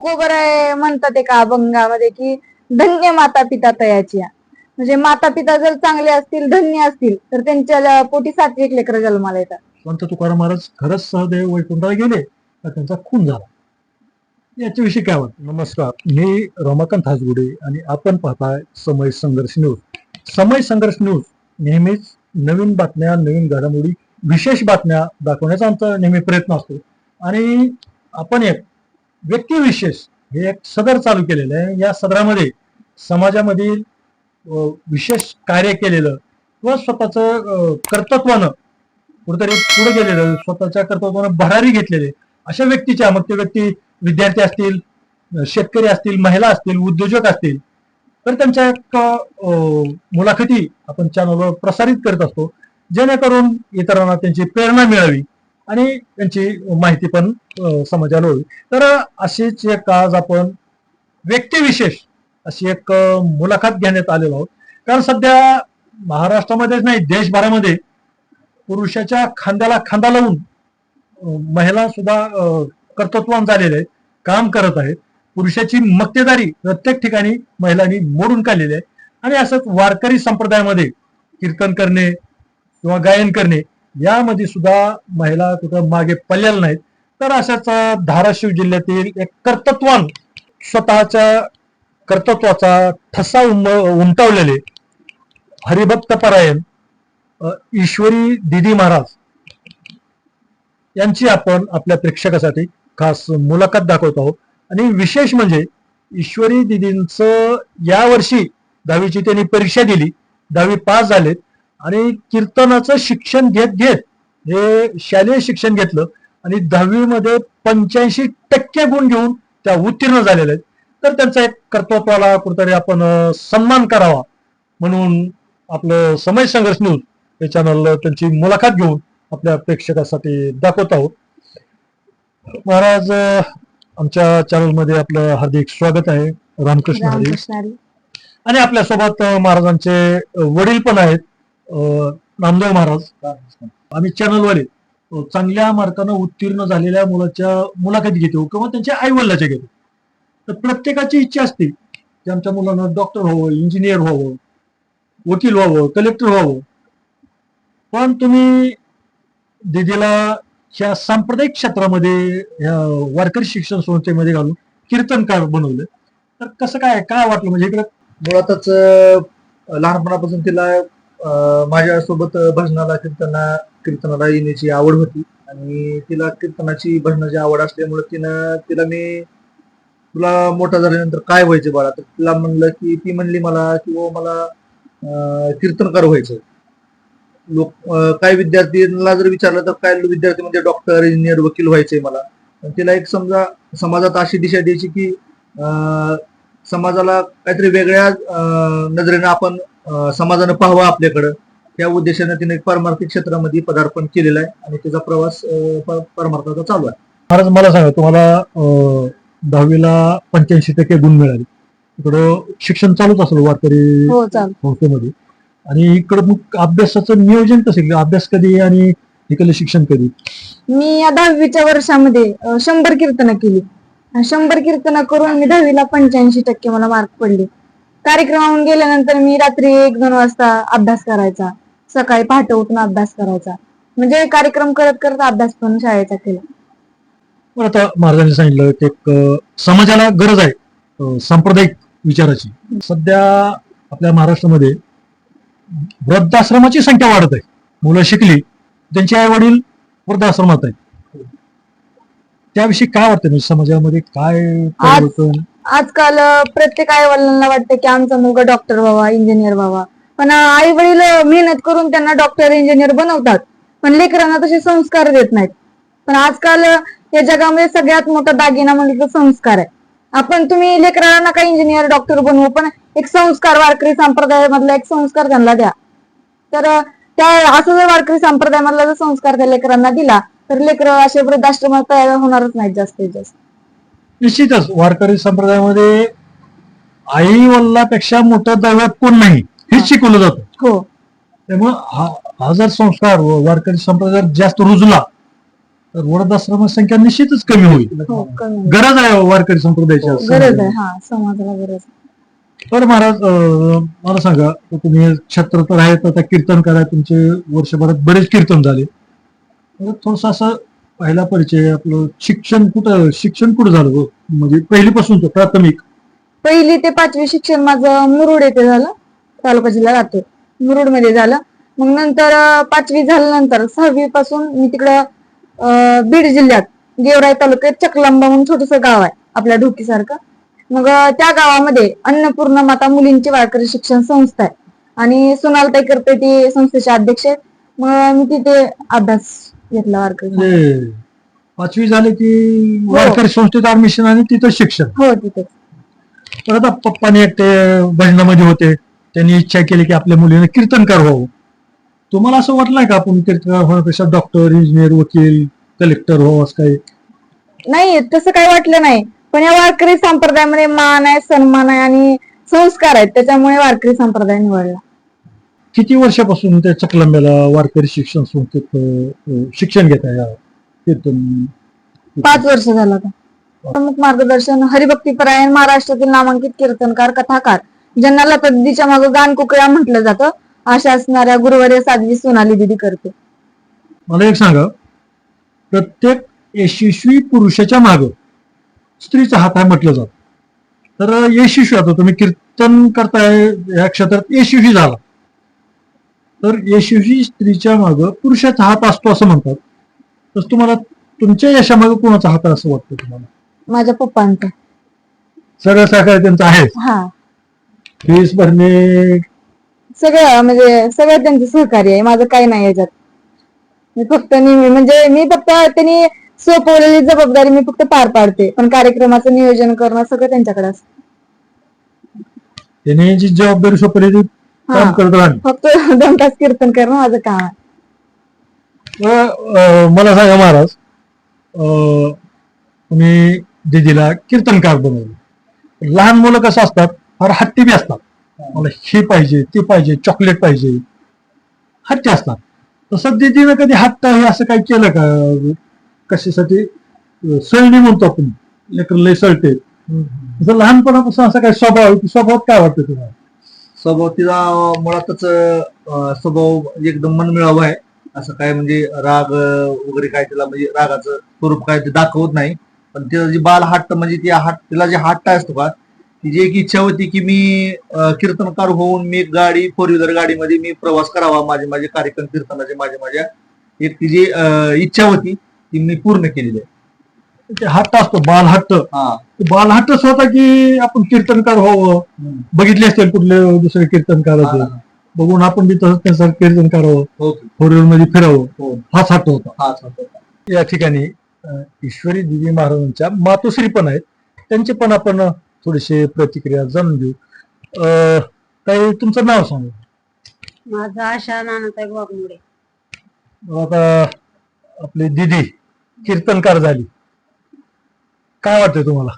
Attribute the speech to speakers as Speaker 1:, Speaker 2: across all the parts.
Speaker 1: कोबर आहे म्हणतात एका अभंगामध्ये की धन्य माता पिता तयाची म्हणजे माता पिता जर चांगले असतील धन्य असतील तर त्यांच्या पोटी सात्विक लेकर जन्माला येतात.
Speaker 2: संत तुकाराम महाराज खरंच सहदेव वैकुंठाला गेले तर त्यांचा खून झाला. याच्याविषयी काय वाटतं? नमस्कार. मी रमाकांत हासगुडे आणि आपण पाहताय समय संघर्ष न्यूज. समय संघर्ष न्यूज नेहमीच नवीन बातम्या नवीन घडामोडी विशेष बातम्या दाखवण्याचा आमचा नेहमी प्रयत्न असतो. आणि आपण एक व्यक्तिविशेष हे एक सदर चालू केलेलं आहे. या सदरामध्ये समाजामधील विशेष कार्य केलेलं किंवा स्वतःचं कर्तृत्वानं कुठेतरी पुढे गेलेलं स्वतःच्या कर्तृत्वानं भरारी घेतलेले अशा व्यक्तीच्या मग ते व्यक्ती विद्यार्थी असतील शेतकरी असतील महिला असतील उद्योजक असतील तर त्यांच्या एक मुलाखती आपण चॅनलवर प्रसारित करत असतो. जेणेकरून इतरांना त्यांची प्रेरणा मिळावी. आणि त्यांची माहिती पण समाजाला होईल. तर अशीच एक आज आपण व्यक्तिविशेष अशी एक मुलाखत घेण्यात आलेलो आहोत. कारण सध्या महाराष्ट्रामध्येच नाही देशभरामध्ये पुरुषाच्या खांद्याला खांदा लावून महिला सुद्धा कर्तृत्वान झालेले आहेत काम करत आहेत. पुरुषाची मक्तेदारी प्रत्येक ठिकाणी महिलांनी मोडून काढलेली आहे. आणि असंच वारकरी संप्रदायामध्ये कीर्तन करणे किंवा गायन करणे यामध्ये सुद्धा महिला कुठं मागे पडलेल्या नाहीत. तर अशाच धाराशिव जिल्ह्यातील एक कर्तत्वान स्वतःच्या कर्तृत्वाचा ठसा उम उमटवलेले हरिभक्त परायण ईश्वरी दिदी महाराज यांची आपण आपल्या प्रेक्षकासाठी खास मुलाखत दाखवत आहोत. आणि विशेष म्हणजे ईश्वरी दिदींचं यावर्षी दहावीची त्यांनी परीक्षा दिली. दहावी पास झालेत. आणि कीर्तनाचं शिक्षण घेत घेत हे शालेय शिक्षण घेतलं आणि दहावीमध्ये पंच्याऐंशी टक्के गुण घेऊन त्या उत्तीर्ण झालेल्या आहेत. तर त्यांचा एक कर्तृत्वाला कुठेतरी आपण सन्मान करावा म्हणून आपलं समय संघर्ष न्यूज या चॅनल त्यांची मुलाखत घेऊन आपल्या प्रेक्षकासाठी दाखवत आहोत. महाराज आमच्या चॅनलमध्ये आपलं हार्दिक स्वागत आहे. रामकृष्ण हरी. आणि आपल्यासोबत महाराजांचे वडील पण आहेत. रामदेव महाराज. आम्ही चॅनलवाले चांगल्या मार्कानं उत्तीर्ण झालेल्या मुलाच्या मुलाखती घेतो किंवा त्यांच्या आईवडिलाच्या घेतो. तर प्रत्येकाची इच्छा असते की आमच्या मुलांना डॉक्टर व्हावं इंजिनियर व्हावं वकील व्हावं कलेक्टर व्हावं. पण तुम्ही दिदीला ह्या सांप्रदायिक क्षेत्रामध्ये ह्या वारकरी शिक्षण संस्थेमध्ये घालून कीर्तनकार बनवलं. तर कसं काय काय वाटलं? म्हणजे इकडे
Speaker 3: मुळातच लहानपणापासून तिला माझ्यासोबत भजनाला कीर्तना कीर्तनाला येण्याची आवड होती. आणि तिला कीर्तनाची भजनाची आवड असल्यामुळे तिनं तिला मी तुला मोठा झाल्यानंतर काय व्हायचं बाळा? तर तिला म्हणलं की ती म्हणली मला की "ओ, मला कीर्तनकार व्हायचं लोक काही विद्यार्थीला जर विचारलं तर काय विद्यार्थी म्हणजे डॉक्टर इंजिनियर वकील व्हायचंय मला. पण तिला एक समजा समाजात अशी दिशा द्यायची की समाजाला काहीतरी वेगळ्या नजरेनं आपण समाजानं पाहावं आपल्याकडं. त्या उद्देशाने तिने एक पारमार्थिक क्षेत्रामध्ये पदार्पण केलेलं आहे आणि तिचा प्रवास परमार्थाचा चालू आहे.
Speaker 2: महाराज मला सांगा तुम्हाला दहावीला पंच्याऐंशी टक्के गुण मिळाले. इकडं शिक्षण चालूच असेल वारकरी
Speaker 1: हो चाल.
Speaker 2: संस्थेमध्ये. आणि इकडं मग अभ्यासाचं नियोजन कसं केलं? अभ्यास कधी आणि इकडलं शिक्षण कधी?
Speaker 1: मी या दहावीच्या वर्षामध्ये शंभर कीर्तनं केली. आणि शंभर कीर्तनं करून मी दहावीला पंच्याऐंशी टक्के मला मार्क पडले. कार्यक्रमाहून गेल्यानंतर मी रात्री एक दोन वाजता अभ्यास करायचा. सकाळी पहाटे उठून अभ्यास करायचा. म्हणजे कार्यक्रम करत करत अभ्यास पण शाळेचा केला.
Speaker 2: पण आता महाराजांनी सांगितलं की एक अं, समाजाला गरज आहे अं, सांप्रदायिक विचाराची. सध्या आपल्या महाराष्ट्रामध्ये वृद्धाश्रमाची संख्या वाढत आहे. मुलं शिकली त्यांचे आई वडील वृद्धाश्रमात आहेत. त्याविषयी काय वाटतं म्हणजे समाजामध्ये काय परिवर्तन?
Speaker 1: आजकाल प्रत्येक आई वडिलांना वाटतं की आमचा मुलगा डॉक्टर व्हावा इंजिनियर व्हावा. पण आई वडील मेहनत करून त्यांना डॉक्टर इंजिनियर बनवतात. पण लेकरांना तसे संस्कार देत नाहीत. पण आजकाल या जगामध्ये सगळ्यात मोठा दागिना म्हणजे संस्कार आहे. आपण तुम्ही लेकराला नका इंजिनियर डॉक्टर बनवू पण एक संस्कार वारकरी संप्रदायामधला एक संस्कार त्यांना द्या. तर त्या असं जर वारकरी संप्रदायामधला जर संस्कार त्या लेकरांना दिला तर लेकर असे वृद्धाश्रमात तयार होणारच नाहीत जास्तीत जास्त.
Speaker 2: निश्चितच वारकरी संप्रदायामध्ये आई वडिलापेक्षा मोठं दैवत कोण नाही हेच शिकवलं जातं.
Speaker 1: हो.
Speaker 2: त्यामुळं हा हा जर संस्कार वारकरी संप्रदायात जास्त रुजला तर वृद्धाश्रमाची संख्या निश्चितच कमी होईल.
Speaker 1: हो
Speaker 2: गरज आहे वारकरी संप्रदायाची.
Speaker 1: हो, गरज आहे. हा समाजाला गरज आहे.
Speaker 2: तर महाराज मला सांगा तर तुम्ही छत्र तर आहेत आता कीर्तन करा तुमचे वर्षभरात बरेच कीर्तन झाले. थोडस असं पहिला परिचय आपलं शिक्षण कुठं शिक्षण कुठं झालं हो? म्हणजे पहिलीपासून प्राथमिक?
Speaker 1: पहिली ते पाचवी शिक्षण माझं मुरुड येथे झालं तालुका जिल्हा राहतो मुरुडमध्ये झालं. मग नंतर पाचवी झाल्यानंतर सहावी पासून मी तिकडं बीड जिल्ह्यात गेवराई तालुक्यात चकलांबा म्हणून छोटस गाव आहे आपल्या ढोकीसारखं. मग त्या गावामध्ये अन्नपूर्ण माता मुलींची वारकरी शिक्षण संस्था आहे. आणि सोनालताई करते ती संस्थेचे अध्यक्ष आहेत मग मी तिथे अभ्यास घेतला वारकरी
Speaker 2: म्हणजे पाचवी झाले की
Speaker 1: हो.
Speaker 2: वारकरी संस्थेत ऍडमिशन आणि तिथं शिक्षण.
Speaker 1: हो तिथे.
Speaker 2: तर आता पप्पाने एकटे भजनामध्ये होते. त्यांनी इच्छा केली की आपल्या मुलीने कीर्तनकार व्हावं. तुम्हाला असं वाटलंय का आपण कीर्तनकार होण्यापेक्षा डॉक्टर इंजिनियर वकील कलेक्टर व्हावं असं काही?
Speaker 1: नाही तसं काही वाटलं नाही. पण या वारकरी संप्रदायामध्ये मान आहे सन्मान आहे आणि संस्कार आहेत. त्याच्यामुळे वारकरी संप्रदाय निवडला.
Speaker 2: किती वर्षापासून त्या चकलंब्याला वारकरी शिक्षण संस्थेत अं, शिक्षण घेत आहे कीर्तन?
Speaker 1: पाच वर्ष झालं आता. प्रमुख मार्गदर्शन हरिभक्तीपरायण महाराष्ट्रातील नामांकित कीर्तनकार कथाकार ज्यांना लतदीच्या मागं गान कुकळ्या म्हटलं जातं अशा असणाऱ्या गुरुवर्य साध्वी सोनाली दिदी करते.
Speaker 2: मला एक सांगा प्रत्येक यशस्वी पुरुषाच्या माग स्त्रीचा हात आहे म्हटलं जात. तर यशस्वी आता तुम्ही कीर्तन करताय या क्षेत्रात यशस्वी झाला. तर यशस्वी स्त्रीच्या माग पुरुषाचा हात असतो असं म्हणतात. तर तुम्हाला तुमच्या यशामागे कोणाचा हात आहे असं वाटतं तुम्हाला?
Speaker 1: माझ्या पप्पांचा.
Speaker 2: सगळं सहकार्य त्यांचं आहे
Speaker 1: हा.
Speaker 2: फीस भरणे.
Speaker 1: सगळं म्हणजे सगळं त्यांचं सहकार्य आहे. माझं काही नाही याच्यात. मी फक्त नेहमी म्हणजे मी फक्त त्यांनी सोपवलेली जबाबदारी मी फक्त पार पाडते. पण कार्यक्रमाचं नियोजन करणं सगळं त्यांच्याकडे असतं.
Speaker 2: त्याने जी जबाबदारी सोपवली ती काम. करत राहणे.
Speaker 1: फक्त दोन तास कीर्तन करणं माझं काम आहे.
Speaker 2: अं, मला सांगा महाराज अं, तुम्ही दिदीला कीर्तनकार बनवलं. लहान मुलं कसं असतात? फार हट्टी बी असतात. मला हे पाहिजे ते पाहिजे चॉकलेट पाहिजे. हट्टी असतात. तसं दिदीनं कधी हट्ट हे असं काही केलं का? कशासाठी? अं, सळणी म्हणतो आपण. लेकर लय सळते. तसं लहानपणापासून असं काय स्वभाव आहे? स्वभावात काय वाटतं तुम्हाला?
Speaker 3: स्वभाव तिचा मुळातच स्वभाव एकदम मनमिळावा आहे. असं काय म्हणजे राग वगैरे काय तिला म्हणजे रागाचं स्वरूप काय ते दाखवत नाही. पण तिला जी बाल हट्ट म्हणजे ती हाट तिला जे हट्ट असतो का तिची एक इच्छा होती की मी कीर्तनकार होऊन मी गाडी फोर व्हीलर गाडीमध्ये मी प्रवास करावा माझे माझे कार्यक्रम कीर्तनाचे माझ्या माझ्या एक तिची इच्छा होती ती मी पूर्ण केलेली आहे.
Speaker 2: ते हट्ट असतो बाल हट्ट.
Speaker 3: हा.
Speaker 2: बाल हट्टच होता की आपण कीर्तनकार व्हावं. बघितले असतील कुठले दुसरे कीर्तनकाराचे
Speaker 3: हा,
Speaker 2: बघून आपण बी तसंच त्याचं कीर्तन करावं
Speaker 3: हो
Speaker 2: फोर व्हीलरमध्ये फिरावं.
Speaker 3: हो.
Speaker 2: हाच हट्ट होता.
Speaker 3: हाच होता.
Speaker 2: या ठिकाणी ईश्वरी देवी महाराजांच्या मातोश्री पण आहेत. त्यांचे पण आपण थोडीशी प्रतिक्रिया जाणून घेऊ. अं, ताई तुमचं नाव सांगा.
Speaker 4: माझा आशा नानाताई वाघमोडे
Speaker 2: आता आपली दिदी कीर्तनकार झाली. काय वाटतंय तुम्हाला?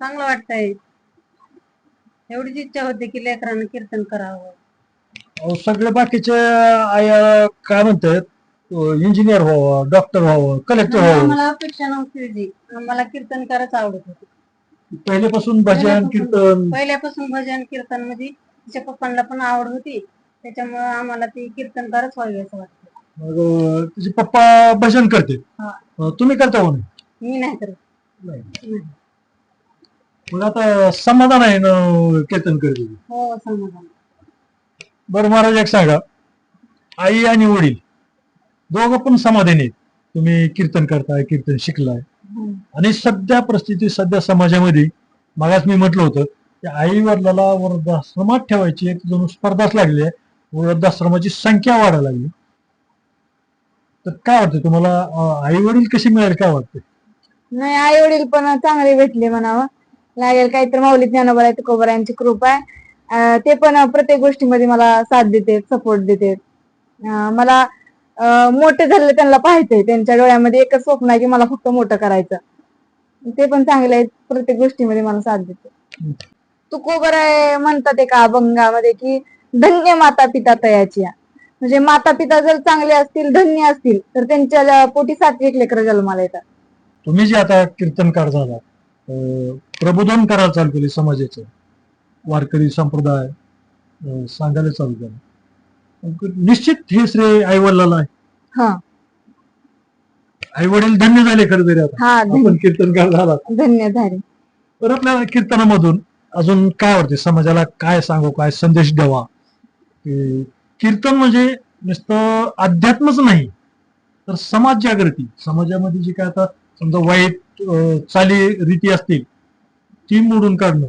Speaker 4: चांगलं वाटतंय. एवढीच इच्छा होती की लेकरानं कीर्तन करावं.
Speaker 2: अहो, सगळे बाकीचे आया काय म्हणतात इंजिनियर व्हावं डॉक्टर व्हावं कलेक्टर व्हावं.
Speaker 4: आम्हाला अपेक्षा नव्हती होती. आम्हाला कीर्तन करायच आवडत होती.
Speaker 2: पहिल्यापासून भजन कीर्तन
Speaker 4: पहिल्यापासून भजन कीर्तनमध्ये तिच्या पप्पांना पण आवड होती. त्याच्यामुळे आम्हाला ती कीर्तनकारच व्हावी असं वाटतं.
Speaker 2: मग अं, तुझे पप्पा भजन करते.
Speaker 4: हा.
Speaker 2: अं, तुम्ही करता म्हणून
Speaker 4: मी नाही करत.
Speaker 2: मग आता समाधान आहे ना
Speaker 4: हो समाधान.
Speaker 2: बरं महाराज एक सांगा. आई आणि वडील दोघं पण समाधानी आहेत. तुम्ही कीर्तन करताय कीर्तन शिकलाय.
Speaker 4: हम्म.
Speaker 2: आणि सध्या परिस्थिती सध्या समाजामध्ये मागास मी म्हटलं होतं की आई वडिलाला वृद्धाश्रमात ठेवायची एक जणू स्पर्धाच लागली आहे. वृद्धाश्रमाची संख्या वाढायला लागली. तर काय वाटतं तुम्हाला? आई वडील कशी मिळाली काय वाटतं
Speaker 1: नाही आई वडील पण चांगले भेटले म्हणावं. लागेल काहीतरी माऊली ज्ञानोबा आहे तुकोबर यांची कृपा आहे. अं, ते पण प्रत्येक गोष्टीमध्ये मला साथ देते सपोर्ट देते मला अं, मोठे झालेले त्यांना पाहायचंय त्यांच्या डोळ्यामध्ये एकच स्वप्न आहे की मला फक्त मोठं करायचं. ते पण चांगले आहेत प्रत्येक गोष्टीमध्ये मला साथ देते तुकोबर आहे म्हणतात एका अभंगामध्ये की धन्य माता पिता तयाची म्हणजे माता पिता जर चांगले असतील धन्य असतील तर त्यांच्या पोटी सात्विक लेकरं जन्माला येतात.
Speaker 2: तुम्ही जे आता कीर्तनकार झाला प्रबोधन करायला चालू केले समाजाचं. वारकरी संप्रदाय सांगायला चालू केलं. निश्चित हे श्रेय आई वडिलाला आहे.
Speaker 1: हा.
Speaker 2: आई वडील धन्य झाले खरं तरी आता.
Speaker 1: हा
Speaker 2: आपण कीर्तनकार झाला
Speaker 1: धन्य झाले.
Speaker 2: तर आपल्याला कीर्तनामधून अजून काय वाटते समाजाला काय सांगू काय संदेश द्यावा? कीर्तन म्हणजे नुसतं अध्यात्मच नाही तर समाज जागृती. समाजामध्ये जी काय आता समजा वाईट चाली रीती असतील ती मोडून काढणं.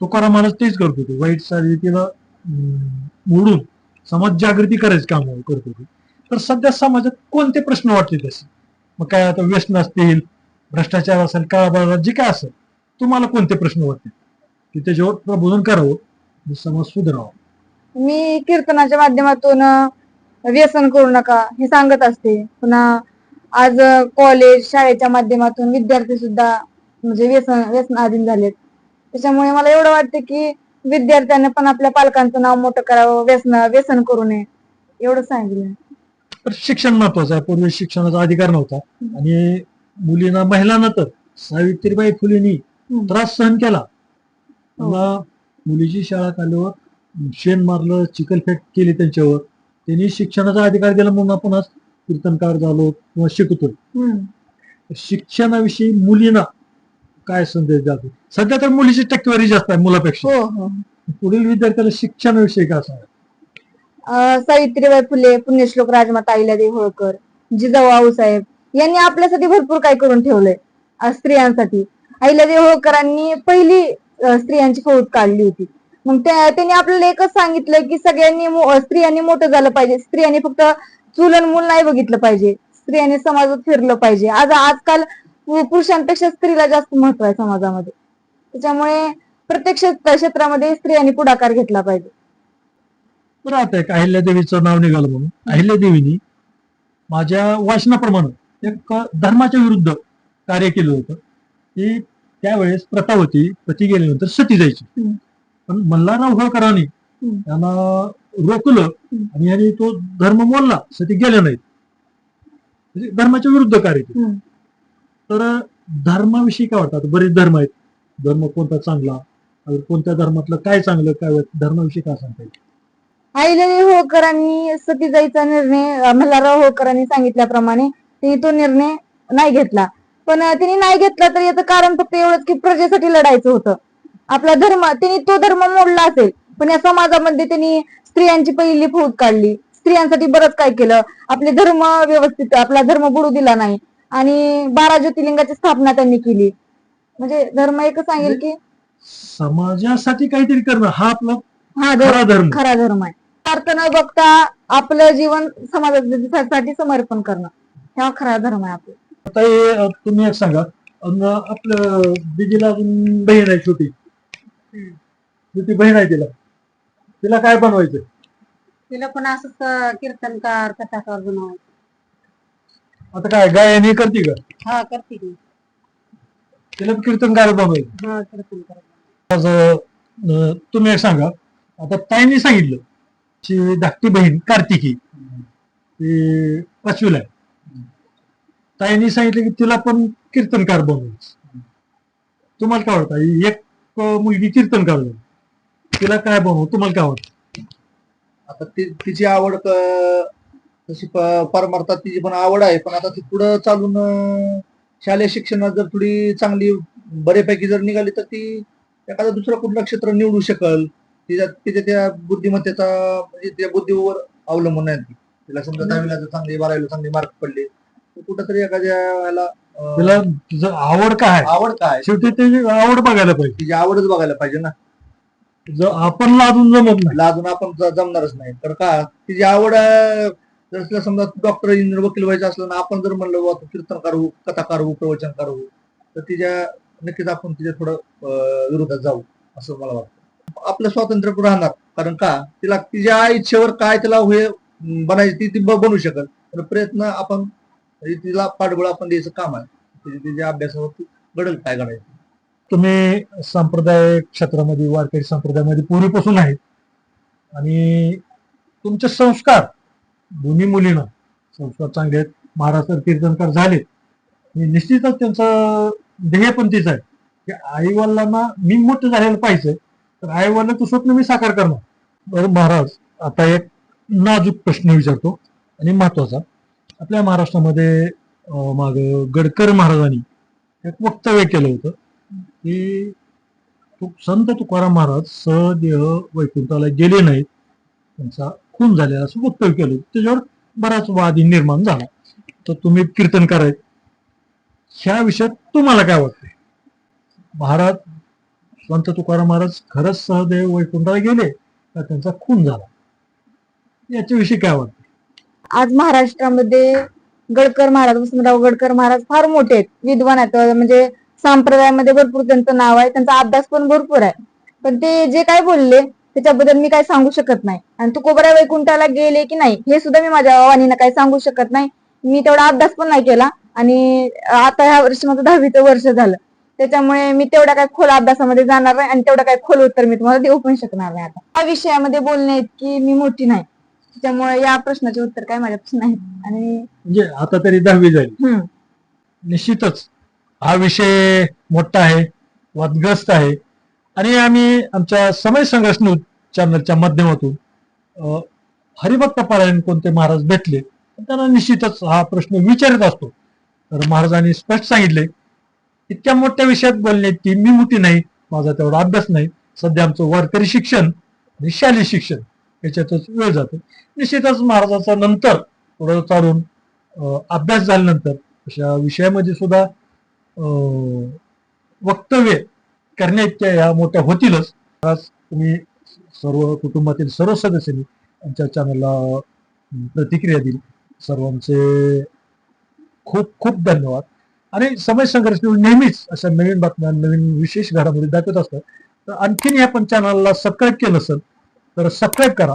Speaker 2: तुकारामानच तेच करतो तो वाईट चाली रीतीला मोडून समाज जागृती करायचं काम करतो तर सध्या समाजात कोणते प्रश्न वाटले तसे मग काय आता व्यसन असतील भ्रष्टाचार असेल काळा जे काय असेल तुम्हाला कोणते प्रश्न वाटतील की त्याच्यावर प्रबोधन करावं समाज सुधारावा.
Speaker 1: मी कीर्तनाच्या माध्यमातून व्यसन करू नका हे सांगत असते. पुन्हा आज कॉलेज शाळेच्या माध्यमातून विद्यार्थी सुद्धा म्हणजे व्यसन व्यसनाधीन झालेत. त्याच्यामुळे मला एवढं वाटतं की विद्यार्थ्यांनी पण आपल्या पालकांचं नाव मोठं करावं व्यसन व्यसन करू नये एवढं सांगितलं.
Speaker 2: तर शिक्षण महत्वाचं आहे. पूर्वी शिक्षणाचा अधिकार नव्हता. आणि मुलींना महिलांना तर सावित्रीबाई फुलेंनी. त्रास सहन केला. त्यांना मुलीची शाळा काढल्यावर शेण मारलं चिकलफेक केली त्यांच्यावर. त्यांनी शिक्षणाचा अधिकार दिला म्हणून आपण आज कीर्तनकार झालो किंवा शिकतो. शिक्षणाविषयी मुलींना काय संदेश जातो सध्या तर मुलीची टक्केवारी जास्त आहे मुलापेक्षा.
Speaker 1: हो हो.
Speaker 2: पुढील विद्यार्थ्याला शिक्षणाविषयी काय सांगा
Speaker 1: सावित्रीबाई फुले पुण्यश्लोक राजमाता अहिल्यादेवी होळकर जिजाऊ आऊसाहेब यांनी आपल्यासाठी भरपूर काय करून ठेवलंय स्त्रियांसाठी. अहिल्यादेवी होळकरांनी पहिली स्त्रियांची फौज काढली होती. मग त्या- त्यांनी आपल्याला एकच सांगितलं की सगळ्यांनी स्त्रियांनी मोठं झालं पाहिजे. स्त्रियांनी फक्त चुलन मूल नाही बघितलं पाहिजे. स्त्रियांनी समाजात फिरलं पाहिजे. आज आजकाल पुरुषांपेक्षा स्त्रीला जास्त महत्त्व आहे समाजामध्ये. त्याच्यामुळे प्रत्येक क्षेत्र- क्षेत्रामध्ये स्त्रियांनी पुढाकार घेतला पाहिजे.
Speaker 2: बरं आता एक अहिल्यादेवीचं नाव निघालं म्हणून. अहिल्यादेवीनी माझ्या वाचनाप्रमाणे एक धर्माच्या विरुद्ध कार्य केलं होतं. की त्यावेळेस प्रथा होती. पती गेल्यानंतर सती जायची. पण मल्हारराव होळकरांनी. त्यांना रोखलं. आणि यांनी तो धर्म मोडला सती गेल्या नाहीत. म्हणजे धर्माच्या विरुद्ध कार्य केलं. तर धर्माविषयी काय वाटतं? आता बरेच धर्म आहेत. धर्म कोणता चांगला? कोणत्या धर्मातलं काय चांगलं काय धर्माविषयी काय सांगता येईल?
Speaker 1: अहिल्यादेवी होळकरांनी सतीजाईचा निर्णय अं, मल्हारराव होळकरांनी सांगितल्याप्रमाणे त्यांनी तो निर्णय नाही घेतला. पण त्यांनी नाही घेतला तर याचं कारण फक्त एवढंच की प्रजेसाठी लढायचं होतं. आपला धर्म त्यांनी तो धर्म मोडला असेल. पण या समाजामध्ये त्यांनी स्त्रियांची पहिली फौज काढली. स्त्रियांसाठी बरंच काय केलं. आपले धर्म व्यवस्थित आपला धर्म बुडू दिला नाही. आणि बारा ज्योतिर्लिंगाची स्थापना त्यांनी केली. म्हणजे धर्म एकच सांगेल की
Speaker 2: समाजासाठी काहीतरी करणं हा आपला
Speaker 1: हा
Speaker 2: खरा
Speaker 1: धर्म. खरा धर्म आहे. अर्थ न बघता आपलं जीवन समाजासाठी समर्पण करणं हा खरा धर्म आहे आपला.
Speaker 2: आता हे तुम्ही एक सांगा. आपलं दिदीला अजून बहीण आहे छोटी. छोटी बहीण आहे तिला. तिला काय बनवायचं?
Speaker 4: तिला पण असंच कीर्तनकार कथाकार बनवायचं.
Speaker 2: आता काय गायन करते का?
Speaker 4: हा करते की.
Speaker 2: तिला कीर्तनकार बनवायचं.
Speaker 4: हा कीर्तनकार
Speaker 2: आज अ, तुम्ही एक सांगा. आता ताईंनी सांगितलं की धाकटी बहीण कार्तिकी ती पाचवीला आहे. ताईंनी सांगितलं की तिला पण कीर्तनकार बनवायचं. तुम्हाला काय वाटतं? एक मुलगी कीर्तन झाली तिला काय बनवू तुम्हाला काय वाटतं?
Speaker 3: आता ती तिची आवड क- तशी प- परमार्थात तिची पण आवड आहे पण आता ती पुढं चालून अं, शालेय शिक्षणात जर थोडी चांगली बऱ्यापैकी जर निघाली तर ती एखादं दुसरं कुठलं क्षेत्र निवडू शकल. तिच्या तिच्या त्या बुद्धिमत्तेचा म्हणजे त्या बुद्धीवर अवलंबून आहे ती. तिला समजा दहावीला जर चांगली बारावीला चांगली मार्क पडले तर कुठंतरी एखाद्या ह्याला
Speaker 2: तिला तुझं आवड काय आहे?
Speaker 3: आवड काय
Speaker 2: शेवटी त्याची आवड बघायला पाहिजे.
Speaker 3: तिची आवडच बघायला पाहिजे ना.
Speaker 2: जर आपण लाजून जमत नाही.
Speaker 3: लाजून आपण ज- जमणारच नाही. तर का? तिची आवड अं, जर तिला समजा डॉक्टर इंजिनियर वकील व्हायचं असलं ना आपण जर म्हणलं बुवा तू कीर्तनकार होऊ कथाकार होऊ प्रवचनकार तर तिच्या नक्कीच आपण तिच्या थोडं अं, विरोधात जाऊ असं मला वाटतं. आपलं स्वातंत्र्य राहणार. कारण का? तिला तिच्या इच्छेवर काय तिला हे अं, बनायची ती ती ब- बनू शकल. तर प्रयत्न आपण म्हणजे तिला पाठबळ आपण द्यायचं काम आहे. तिच्या तिच्या अभ्यासावरती घडल काय घडायचं?
Speaker 2: तुम्ही संप्रदाय क्षेत्रामध्ये वारकरी संप्रदायामध्ये पूर्वीपासून आहेत आणि तुमचे संस्कार दोन्ही मुलींना संस्कार चांगले आहेत. महाराष्ट्र कीर्तनकार झाले निश्चितच त्यांचं ध्येय पण तेच आहे. की आई वडिलांना मी मोठं झालेलं पाहिजे. तर आई वडिलांचं स्वप्न मी साकार करणार. बरं महाराज आता एक नाजूक प्रश्न विचारतो. आणि महत्त्वाचा. आपल्या महाराष्ट्रामध्ये माग गडकर महाराजांनी एक वक्तव्य केलं होतं की संत तुकाराम महाराज सदेह वैकुंठाला गेले नाहीत. त्यांचा खून झालेला असं वक्तव्य केलं होतं. त्याच्यावर बराच वादी निर्माण झाला. तर तुम्ही कीर्तन कराय ह्या विषयात तुम्हाला काय वाटते महाराज संत तुकाराम महाराज खरंच सहदेव वैकुंठाला गेले का त्यांचा खून झाला? याच्याविषयी काय वाटतं
Speaker 1: आज महाराष्ट्रामध्ये गडकर महाराज वसंतराव गडकर महाराज फार मोठे आहेत. विद्वान आहेत. म्हणजे संप्रदायामध्ये भरपूर त्यांचं नाव आहे. त्यांचा अभ्यास पण भरपूर आहे. पण ते जे काय बोलले त्याच्याबद्दल मी काय सांगू शकत नाही. आणि तुकोबरा वैकुंठाला गेले की नाही हे सुद्धा मी माझ्या वाणीनं काही सांगू शकत नाही. मी तेवढा अभ्यास पण नाही केला. आणि आता ह्या वर्षी माझं दहावीचं वर्ष झालं. त्याच्यामुळे मी तेवढ्या काय खोल अभ्यासामध्ये जाणार नाही आणि तेवढं काय खोल उत्तर मी तुम्हाला देऊ पण शकणार नाही आता. या विषयामध्ये बोलणे की मी मोठी नाही. त्याच्यामुळे या प्रश्नाचे उत्तर काय माझ्यापासून नाही. आणि
Speaker 2: म्हणजे आता तरी दहावी जाईल
Speaker 1: हम्म.
Speaker 2: निश्चितच हा विषय मोठा आहे वादग्रस्त आहे. आणि आम्ही आमच्या समय संघर्ष न्यूज चॅनलच्या माध्यमातून अं, हरिभक्त पारायण कोणते महाराज भेटले तर त्यांना निश्चितच हा प्रश्न विचारत असतो. तर महाराजांनी स्पष्ट सांगितले इतक्या मोठ्या विषयात बोलणे की मी मोठी नाही माझा तेवढा अभ्यास नाही. सध्या आमचं वारकरी शिक्षण आणि शालेय शिक्षण याच्यातच वेळ जातो. म्हणजे निश्चितच महाराजाचा नंतर पुढं चालून अभ्यास झाल्यानंतर अशा विषयामध्ये सुद्धा वक्तव्य करण्याच्या या मोठ्या होतीलच. आज तुम्ही सर्व कुटुंबातील सर्व सदस्यांनी आमच्या चॅनलला प्रतिक्रिया दिली. सर्वांचे खूप खूप धन्यवाद. आणि समय संघर्ष नेहमीच अशा नवीन बातम्या नवीन विशेष घडामोडी दाखवत असतात. तर आणखीन या पण चॅनलला सबस्क्राईब केलं असेल तर सबस्क्राईब करा.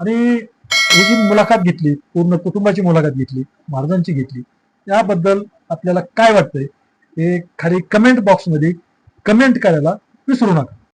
Speaker 2: आणि ही जी मुलाखत घेतली पूर्ण कुटुंबाची मुलाखत घेतली महाराजांची घेतली याबद्दल आपल्याला काय वाटतंय हे खाली कमेंट बॉक्समध्ये कमेंट करायला विसरू नका.